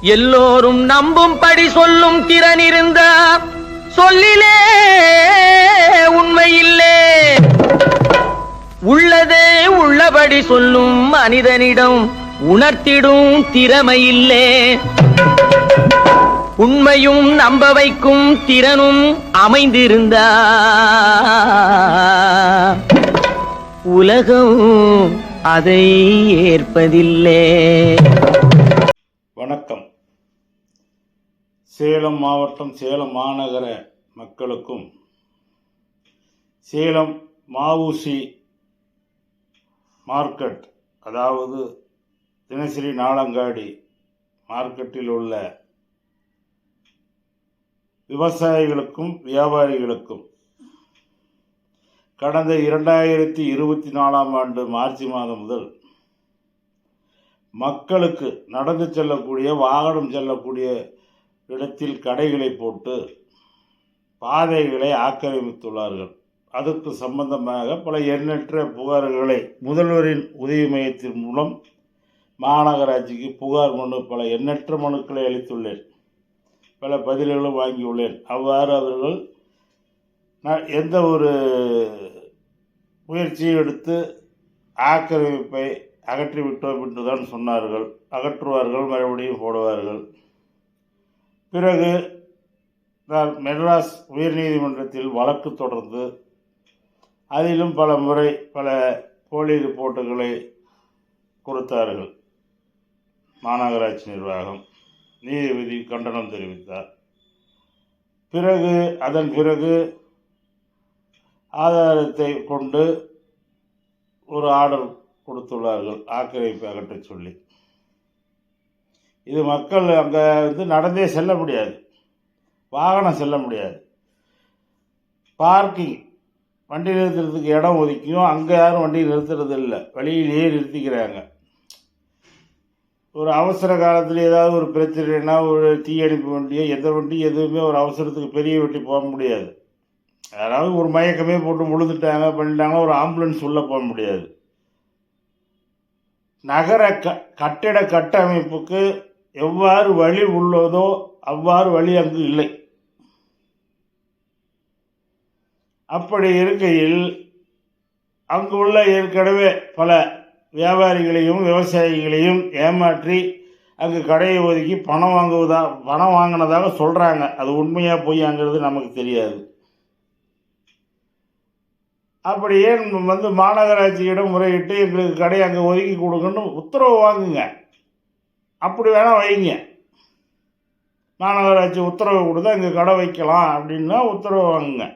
எல்லோரும் நம்பும்படி சொல்லும் திறன் இருந்த சொல்லிலே உண்மையில்லே. உள்ளதே உள்ளபடி சொல்லும் மனிதனிடம் உணர்த்திடும் திறமையில்லே. உண்மையும் நம்ப வைக்கும் திறனும் அமைந்திருந்தா. உலகம் அதை ஏற்பதில்லை. சேலம் மாவட்டம் சேலம் மாநகர மக்களுக்கும் சேலம் மாவுசி மார்க்கெட் அதாவது தினசரி நாளங்காடி மார்க்கெட்டில் உள்ள விவசாயிகளுக்கும் வியாபாரிகளுக்கும் கடந்த இரண்டாயிரத்தி இருபத்தி நாலாம் ஆண்டு மார்ச் மாதம் முதல் மக்களுக்கு நடந்து செல்லக்கூடிய வாகனம் செல்லக்கூடிய இடத்தில் கடைகளை போட்டு பாதைகளை ஆக்கிரமித்துள்ளார்கள். அதற்கு சம்பந்தமாக பல எண்ணற்ற புகார்களை முதல்வரின் உதவி மையத்தின் மூலம் மாநகராட்சிக்கு புகார் மனு பல எண்ணற்ற மனுக்களை அளித்துள்ளேன். பல பதில்களும் வாங்கியுள்ளேன். அவ்வாறு அவர்கள் நான் எந்த ஒரு முயற்சியும் எடுத்து ஆக்கிரமிப்பை அகற்றிவிட்டோம் என்று தான் சொன்னார்கள். அகற்றுவார்கள் மறுபடியும் போடுவார்கள். பிறகு நான் மெட்ராஸ் உயர்நீதிமன்றத்தில் வழக்கு தொடர்ந்து அதிலும் பல முறை பல போலி ரிப்போர்ட்டுகளை கொடுத்தார்கள். மாநகராட்சி நிர்வாகம் நீதிபதி கண்டனம் தெரிவித்தார். பிறகு அதன் பிறகு ஆதாரத்தை கொண்டு ஒரு ஆர்டர் கொடுத்துள்ளார்கள் ஆக்கிரமிப்பு அகற்றச் சொல்லி. இது மக்கள் அங்கே வந்து நடந்தே செல்ல முடியாது. வாகனம் செல்ல முடியாது. பார்க்கிங் வண்டி நிறுத்துறதுக்கு இடம் ஒதுக்கியும் அங்கே யாரும் வண்டி நிறுத்துறது இல்லை. வழியிலேயே நிறுத்திக்கிறாங்க. ஒரு அவசர காலத்தில் ஏதாவது ஒரு பிரச்சனைனா ஒரு தீயணைப்பு வண்டியோ எந்த வண்டி எதுவுமே ஒரு அவசரத்துக்கு பெரிய வண்டி போக முடியாது. யாராவது ஒரு மயக்கமே போட்டு விழுந்துட்டாங்க பண்ணிட்டாங்க ஒரு ஆம்புலன்ஸ் உள்ளே போக முடியாது. நகர க கட்டிட கட்டமைப்புக்கு எவ்வாறு வழி உள்ளதோ அவ்வாறு வழி அங்கு இல்லை. அப்படி இருக்கையில் அங்கு உள்ள ஏற்கனவே பல வியாபாரிகளையும் விவசாயிகளையும் ஏமாற்றி அங்கு கடையை ஒதுக்கி பணம் வாங்குவதா பணம் வாங்கினதாக சொல்கிறாங்க அது உண்மையாக பொய்யாங்கிறது நமக்கு தெரியாது. அப்படி ஏன் வந்து மாநகராட்சியிடம் முறையிட்டு எங்களுக்கு கடையை அங்கே ஒதுக்கி கொடுங்கன்னு உத்தரவு வாங்குங்க. அப்படி வேணால் வைங்க. மாநகராட்சி உத்தரவு கொடுத்தா இங்கே கடை வைக்கலாம் அப்படின்னா உத்தரவு வாங்குங்க.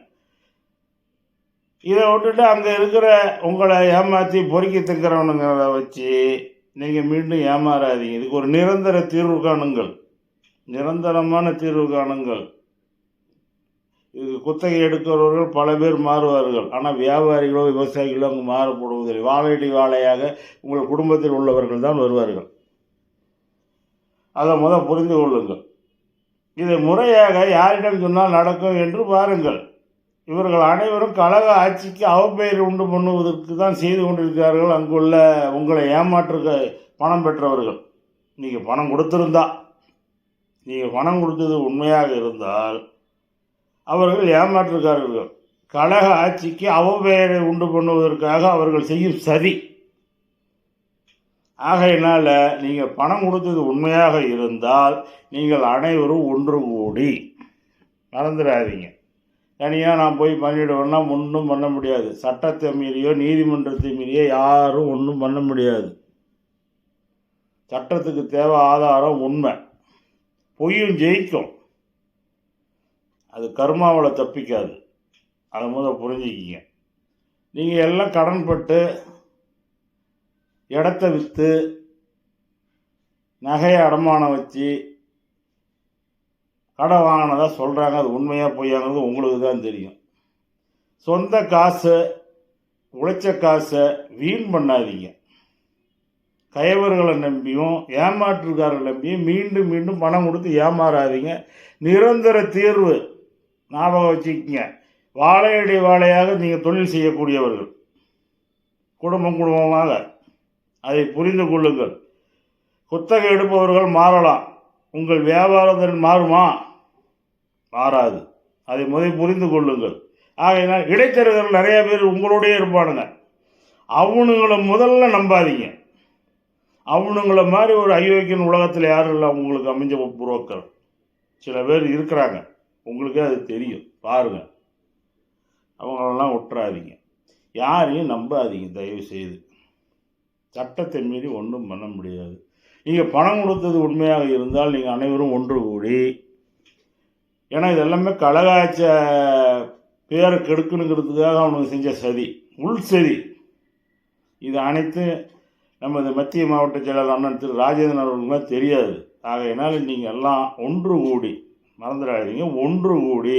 இதை விட்டுட்டு அங்கே இருக்கிற உங்களை ஏமாற்றி பொறுக்கி திங்கிறவனுங்களை வச்சு நீங்கள் மீண்டும் ஏமாறாதீங்க. இதுக்கு ஒரு நிரந்தர தீர்வு காணுங்கள். நிரந்தரமான தீர்வு காணுங்கள். இது குத்தகை எடுக்கிறவர்கள் பல பேர் மாறுவார்கள். ஆனால் வியாபாரிகளோ விவசாயிகளோ அங்கே மாறப்படுவதில்லை வாழையடி வாழையாக உங்கள் குடும்பத்தில் உள்ளவர்கள் தான் வருவார்கள். அதை முத புரிந்து கொள்ளுங்கள். இதை முறையாக யாரிடம் சொன்னால் நடக்கும் என்று பாருங்கள். இவர்கள் அனைவரும் கழக ஆட்சிக்கு அவப்பெயர் உண்டு பண்ணுவதற்கு தான் செய்து கொண்டிருக்கிறார்கள். அங்குள்ள உங்களை ஏமாற்றுக்க பணம் பெற்றவர்கள். நீங்கள் பணம் கொடுத்துருந்தா நீங்கள் பணம் கொடுத்தது உண்மையாக இருந்தால் அவர்கள் ஏமாற்றுக்காரர்கள் கழக ஆட்சிக்கு அவப்பெயரை உண்டு பண்ணுவதற்காக அவர்கள் செய்யும் சதி ஆகையினால் நீங்கள் பணம் கொடுத்தது உண்மையாக இருந்தால் நீங்கள் அனைவரும் ஒன்று கூடி மறந்துடாதீங்க. தனியாக நான் போய் பண்ணிவிடுவேன்னா ஒன்றும் பண்ண முடியாது. சட்டத்தை மீறியோ நீதிமன்றத்தை மீறியோ யாரும் ஒன்றும் பண்ண முடியாது. சட்டத்துக்கு தேவை ஆதாரம் உண்மை. பொய்யும் ஜெயிக்கும். அது கர்மாவில் தப்பிக்காது. அதை முதல் புரிஞ்சுக்கிங்க. நீங்கள் எல்லாம் கடன்பட்டு இடத்த விற்று நகையை அடமானம் வச்சு கடை வாங்கினதாக சொல்கிறாங்க அது உண்மையாக பொய்யாங்கிறது உங்களுக்கு தான் தெரியும். சொந்த காசை உழைச்ச காசை வீண் பண்ணாதீங்க. கயவர்களை நம்பியும் ஏமாற்றுக்காரர்களை நம்பியும் மீண்டும் மீண்டும் பணம் கொடுத்து ஏமாறாதீங்க. நிரந்தர தீர்வு ஞாபகம் வச்சுக்கிங்க. வாழையடி வாழையாக நீங்கள் தொழில் செய்யக்கூடியவர்கள். குடும்பம் குடும்பமாக. அதை புரிந்து கொள்ளுங்கள். குத்தகை எடுப்பவர்கள் மாறலாம். உங்கள் வியாபாரத்தின் மாறுமா? மாறாது. அதை முதல் புரிந்து கொள்ளுங்கள். ஆகையினால் இடைத்தரகர்கள் நிறைய பேர் உங்களோடயே இருப்பானுங்க. அவனுங்களை முதல்ல நம்பாதீங்க. அவனுங்களை மாதிரி ஒரு அயோக்கியன் உலகத்தில் யாரும் இல்லை. உங்களுக்கு அமைஞ்ச புரோக்கர். சில பேர் இருக்கிறாங்க. உங்களுக்கே அது தெரியும். பாருங்கள் அவங்களெல்லாம் விட்டுறாதீங்க யாரையும் நம்பாதீங்க. தயவு செய்து சட்டத்தை மீறி ஒன்றும் பண்ண முடியாது. நீங்கள் பணம் கொடுத்தது உண்மையாக இருந்தால் நீங்கள் அனைவரும் ஒன்று கூடி ஏன்னா இதெல்லாமே கலகாய்ச்ச பேரை கெடுக்கணுங்கிறதுக்காக அவனுக்கு செஞ்ச சதி உள் சதி. இது அனைத்து நமது மத்திய மாவட்ட செயலாளர் அண்ணன் திரு ராஜேந்திரன் அவர்களுக்குமே தெரியாது. ஆகையினால் நீங்கள் எல்லாம் ஒன்று கூடி மறந்துடாதீங்க ஒன்று கூடி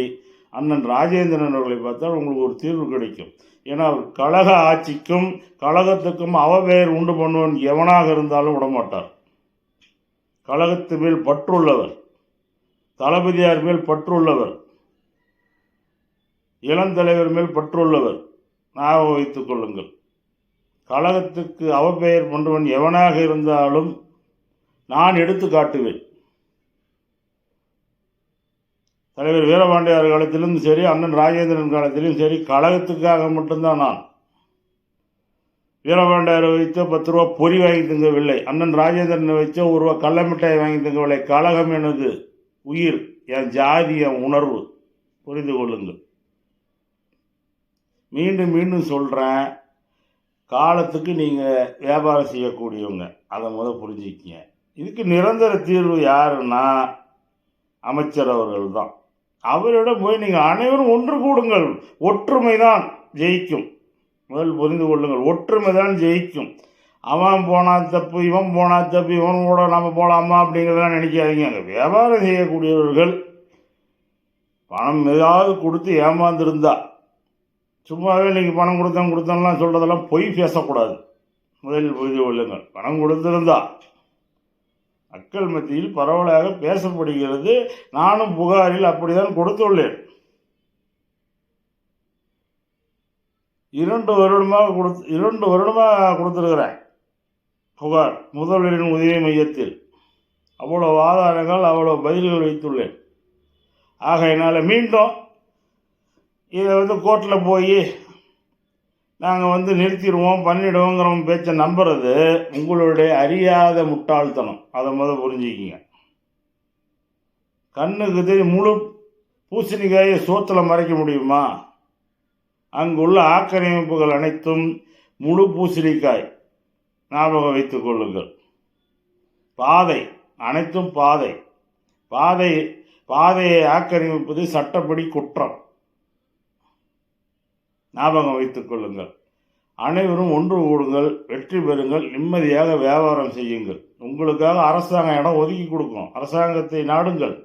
அண்ணன் ராஜேந்திரன் அவர்களை பார்த்தால் உங்களுக்கு ஒரு தீர்வு கிடைக்கும். ஏன்னா அவர் கழக ஆட்சிக்கும் கழகத்துக்கும் அவபெயர் உண்டு பண்ணுவன் எவனாக இருந்தாலும் விடமாட்டார். கழகத்து மேல் பற்றுள்ளவர். தளபதியார் மேல் பற்றுள்ளவர். இளந்தலைவர் மேல் பற்றுள்ளவர். ஞாபகம் வைத்துக் கொள்ளுங்கள். கழகத்துக்கு அவப்பெயர் பண்ணுவன் எவனாக இருந்தாலும் நான் எடுத்து காட்டுவேன் தலைவர் வீரபாண்டியார் காலத்திலும் சரி அண்ணன் ராஜேந்திரன் காலத்திலும் சரி கழகத்துக்காக மட்டும்தான் நான். வீரபாண்டியாரை வைத்து பத்து ரூபா பொறி வாங்கி தங்கவில்லை. அண்ணன் ராஜேந்திரனை வைத்து ஒரு ரூபா கடல மிட்டாய் வாங்கி தங்கவில்லை. கழகம் எனது உயிர் என் ஜாதி என் உணர்வு. புரிந்து கொள்ளுங்கள். மீண்டும் மீண்டும் சொல்கிறேன் காலத்துக்கு நீங்கள் வியாபாரம் செய்யக்கூடியவங்க. அதை முதல் புரிஞ்சுக்கிங்க. இதுக்கு நிரந்தர தீர்வு யாருன்னா அமைச்சர் அவர்கள் தான். அவரிடம் போய் நீங்கள் அனைவரும் ஒன்று கூடுங்கள். ஒற்றுமை தான் ஜெயிக்கும். முதல் புரிந்து கொள்ளுங்கள். ஒற்றுமை தான் ஜெயிக்கும். அவன் போனால் தப்பு இவன் போனால் தப்பு இவன் கூட நம்ம போகலாமா அப்படிங்கிறதெல்லாம் நினைக்காதீங்க. அங்கே வியாபாரம் செய்யக்கூடியவர்கள் பணம் ஏதாவது கொடுத்து ஏமாந்துருந்தா சும்மாவே நீங்கள் பணம் கொடுத்தேன் கொடுத்தோம்லாம் சொல்கிறதெல்லாம் பொய் பேசக்கூடாது. முதலில் புரிந்து கொள்ளுங்கள். பணம் கொடுத்துருந்தா மக்கள் மத்தியில் பரவலாக பேசப்படுகிறது. நானும் புகாரில் அப்படிதான் கொடுத்துள்ளேன். இரண்டு வருடமாக கொடுத்து இரண்டு வருடமாக கொடுத்துருக்கிறேன் புகார் முதல்வரின் உதவி மையத்தில். அவ்வளோ ஆதாரங்கள் அவ்வளோ பதில்கள் வைத்துள்ளேன். ஆகையினால மீண்டும் இதை வந்து கோர்ட்டில் போய் நாங்கள் வந்து நிறுத்திடுவோம் பண்ணிடுவோங்கிற பேச்சை நம்புறது உங்களுடைய அறியாத முட்டாள்தனம். அதை முதல் புரிஞ்சுக்கிங்க. கண்ணுக்கு தெரியும் முழு பூசணிக்காயை சோத்தில் மறைக்க முடியுமா? அங்குள்ள ஆக்கிரமிப்புகள் அனைத்தும் முழு பூசணிக்காய். ஞாபகம் வைத்துக் கொள்ளுங்கள். பாதை அனைத்தும் பாதை. பாதை பாதையை ஆக்கிரமிப்பது சட்டப்படி குற்றம். ஞாபகம் வைத்துக் கொள்ளுங்கள். அனைவரும் ஒன்று கூடுங்கள் வெற்றி பெறுங்கள் நிம்மதியாக வியாபாரம் செய்யுங்கள். உங்களுக்காக அரசாங்கம் இடம் ஒதுக்கி கொடுக்கும். அரசாங்கத்தை நாடுங்கள்.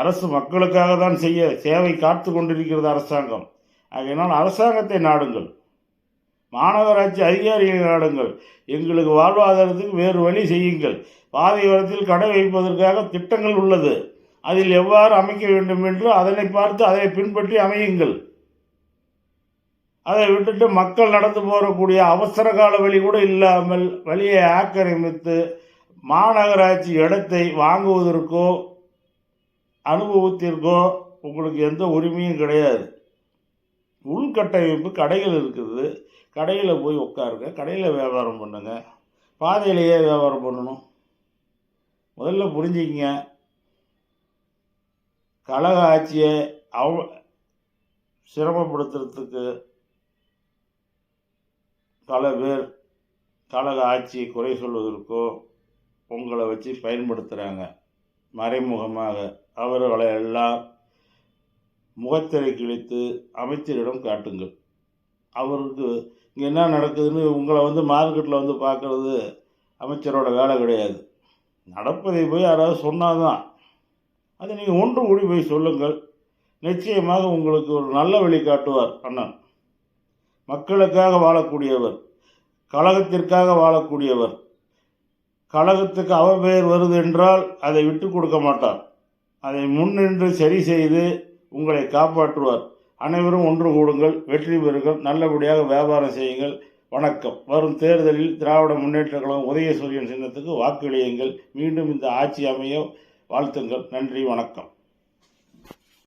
அரசு மக்களுக்காக தான் செய்ய சேவை காத்து கொண்டிருக்கிறது அரசாங்கம். ஆகையினால் அரசாங்கத்தை நாடுங்கள். மாநகராட்சி அதிகாரிகளை நாடுங்கள். எங்களுக்கு வாழ்வாதாரத்துக்கு வேறு வழி செய்யுங்கள். பாதை வரத்தில் கடை வைப்பதற்காக திட்டங்கள் உள்ளது. அதில் எவ்வாறு அமைக்க வேண்டும் என்று அதனை பார்த்து அதை பின்பற்றி அமையுங்கள். அதை விட்டுட்டு மக்கள் நடந்து போகக்கூடிய அவசர கால வழி கூட இல்லாமல் வழியை ஆக்கிரமித்து மாநகராட்சி இடத்தை வாங்குவதற்கோ அனுபவத்திற்கோ உங்களுக்கு எந்த உரிமையும் கிடையாது. உள்கட்டமைப்பு கடைகள் இருக்குது. கடையில் போய் உட்காருங்க. கடையில் வியாபாரம் பண்ணுங்க. பாதையிலேயே வியாபாரம் பண்ணணும். முதல்ல புரிஞ்சுக்கிங்க. கழக ஆட்சியை அவ சிரமப்படுத்துறதுக்கு பல பேர் கழக ஆட்சியை குறை சொல்வதற்கோ உங்களை வச்சு பயன்படுத்துகிறாங்க மறைமுகமாக அவர்களை எல்லாம் முகத்திரை கிழித்து அமைச்சரிடம் காட்டுங்கள். அவருக்கு இங்கே என்ன நடக்குதுன்னு உங்களை வந்து மார்க்கெட்டில் வந்து பார்க்குறது அமைச்சரோட வேலை கிடையாது. நடப்பதை போய் யாராவது சொன்னாதான் அதை நீங்கள் ஒன்று கூடி போய் சொல்லுங்கள். நிச்சயமாக உங்களுக்கு ஒரு நல்ல வழி காட்டுவார் அண்ணன். மக்களுக்காக வாழக்கூடியவர் கழகத்திற்காக வாழக்கூடியவர். கழகத்துக்கு அவப்பெயர் வருது என்றால் அதை விட்டு கொடுக்க மாட்டார். அதை முன்னின்று சரி செய்து உங்களை காப்பாற்றுவார். அனைவரும் ஒன்று கூடுங்கள் வெற்றி பெறுங்கள் நல்லபடியாக வியாபாரம் செய்யுங்கள். வணக்கம். வரும் தேர்தலில் திராவிட முன்னேற்ற கழகம் உதயசூரியன் சின்னத்துக்கு வாக்களியுங்கள். மீண்டும் இந்த ஆட்சி அமைய வாழ்த்துங்கள். நன்றி வணக்கம்.